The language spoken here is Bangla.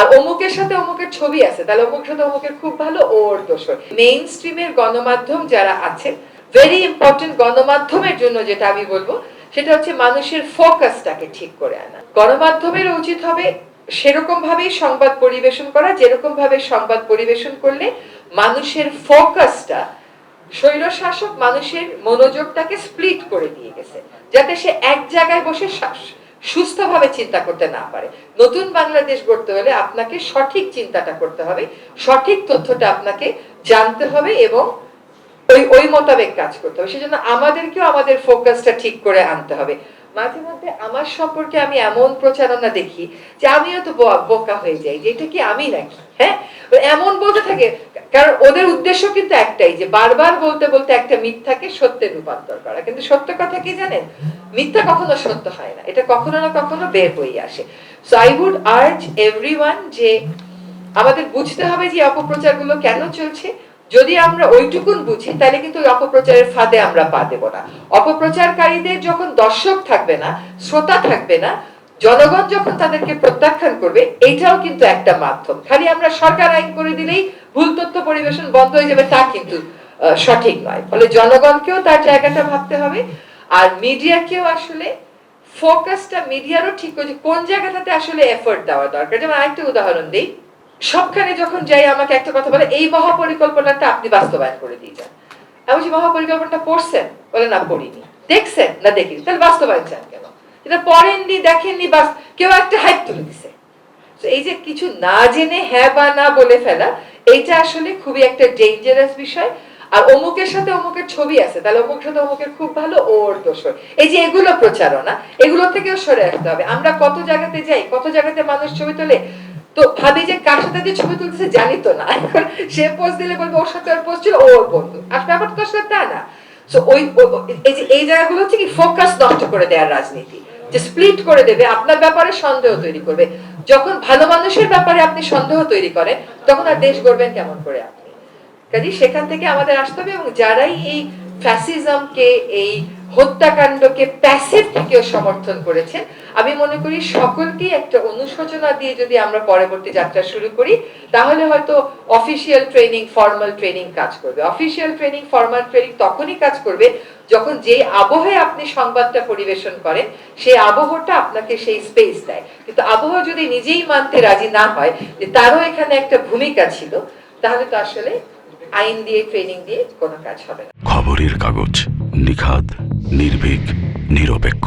আর অমুকের সাথে অমুকের ছবি আছে। তাহলে অমুকের সাথে অমুকের খুব ভালো ওর দোষ মেইন স্ট্রিমের গণমাধ্যম যারা আছে ভেরি ইম্পর্টেন্ট গণমাধ্যমের জন্য যেটা আমি বলব, সেটা হচ্ছে মানুষের ফোকাসটাকে ঠিক করে আনা। গণমাধ্যমের উচিত হবে সেরকম ভাবেই সংবাদ পরিবেশন করা যেরকম ভাবে সংবাদ পরিবেশন করলে মানুষের ফোকাসটা স্বৈরশাসক মানুষের মনোযোগটাকে স্প্লিট করে দিয়ে গেছে। যাতে সে এক জায়গায় বসে সুস্থভাবে চিন্তা করতে না পারে। নতুন বাংলাদেশ গড়তে হলে আপনাকে সঠিক চিন্তাটা করতে হবে, সঠিক তথ্যটা আপনাকে জানতে হবে এবং ওই ওই মোতাবেক কাজ করতে হবে। সেজন্য আমাদেরকেও আমাদের ফোকাসটা ঠিক করে আনতে হবে। মাঝে মধ্যে আমার সম্পর্কে আমি এমন প্রচারণা দেখি যে আমিও তো বোকা হয়ে যাই, যে এটা কি আমি নাকি? হ্যাঁ? এমন বলতে থাকে, কারণ ওদের উদ্দেশ্য কিন্তু একটাই, যে বারবার বলতে বলতে একটা মিথ্যাকে সত্যে রূপান্তর করা। কিন্তু সত্য কথা কি জানেন? মিথ্যা কখনো সত্য হয় না। এটা কখনো না কখনো বের হয়ে আসে। So I would urge everyone যে আমাদের বুঝতে হবে যে অপপ্রচারগুলো কেন চলছে। যদি আমরা ওইটুকুন বুঝি, তাহলে কিন্তু অপপ্রচারের ফাঁদে আমরা পা দেব না। অপপ্রচারকারীদের যখন দর্শক থাকবে না, শ্রোতা থাকবে না, জনগণ যখন তাদেরকে প্রত্যাখ্যান করবে, এইটাও কিন্তু একটা মাধ্যম। খালি আমরা সরকার আইন করে দিলেই ভুল তথ্য পরিবেশন বন্ধ হয়ে যাবে, তা কিন্তু সঠিক নয়। ফলে জনগণকেও তার জায়গাটা ভাবতে হবে, আর মিডিয়াকেও আসলে ফোকাসটা, মিডিয়ারও ঠিক করে যে কোন জায়গাটাতে আসলে এফোর্ট দেওয়া দরকার। যেমন আরেকটা উদাহরণ দিই। সবখানে যখন যাই আমাকে একটা কথা বলে, এই মহাপরিকল্পনাটা আপনি বাস্তবায়ন করে দিয়ে যান। আমি বলছি, মহাপরিকল্পনাটা পড়ছেন? বলে, না, পড়িনি। দেখছেন? না, দেখিনি। তাহলে বাস্তবায়ন চান কেন? যেটা পড়েননি, দেখেননি, বাস, কেউ একটা হাইপ তুলে দিছে। এই যে কিছু না জেনে হ্যাঁ বা না বলে ফেলা, এইটা আসলে খুবই একটা ডেঞ্জারাস বিষয়। আর অমুকের সাথে অমুকের ছবি আছে, তাহলে অমুকের সাথে অমুকের খুব ভালো, ওর দোষ এই যে এগুলো প্রচারণা, এগুলো থেকেও সরে আসতে হবে। আমরা কত জায়গাতে যাই, কত জায়গাতে মানুষ ছবি তোলে তো ভাবি যে কার সাথে যে ছবি তুলতেছে জানি তো না। এখন সে পোস্ট দিলে বলবে, ওর সাথে ওর পোস্ট ছিল ওর বন্ধু। আর ব্যাপারটা তো আসলে তা না। সো ওই এই যে, এই জায়গাগুলো হচ্ছে কি ফোকাস নষ্ট করে দেওয়ার রাজনীতি। যে স্প্লিট করে দেবে, আপনার ব্যাপারে সন্দেহ তৈরি করবে। যখন ভালো মানুষের ব্যাপারে আপনি সন্দেহ তৈরি করেন, তখন আর দেশ গড়বেন কেমন করে আপনি? কাজে সেখান থেকে আমাদের আসতে হবে এবং যারাই এই ফ্যাসিজমকে এই হত্যাকাণ্ডকে প্যাসিভ থেকেও সমর্থন করেছেন আমি মনে করি সকলকে একটা অনুশোচনা দিয়ে যদি আমরা পরবর্তী যাত্রা শুরু করি, তাহলে হয়তো অফিসিয়াল ট্রেনিং ফর্মাল ট্রেনিং কাজ করবে। অফিসিয়াল ট্রেনিং ফর্মাল ট্রেনিং তখনই কাজ করবে যখন যেই আবহে আপনি সংবাদটা পরিবেশন করেন, সেই আবহটা আপনাকে সেই স্পেস দেয়। কিন্তু আবহ যদি নিজেই মানতে রাজি না হয় যে তারও এখানে একটা ভূমিকা ছিল, তাহলে তো আসলে আইন দিয়ে ট্রেনিং দিয়ে কোনো কাজ হবে না। খবরের কাগজ নিখাদ। নির্ভীক নিরপেক্ষ।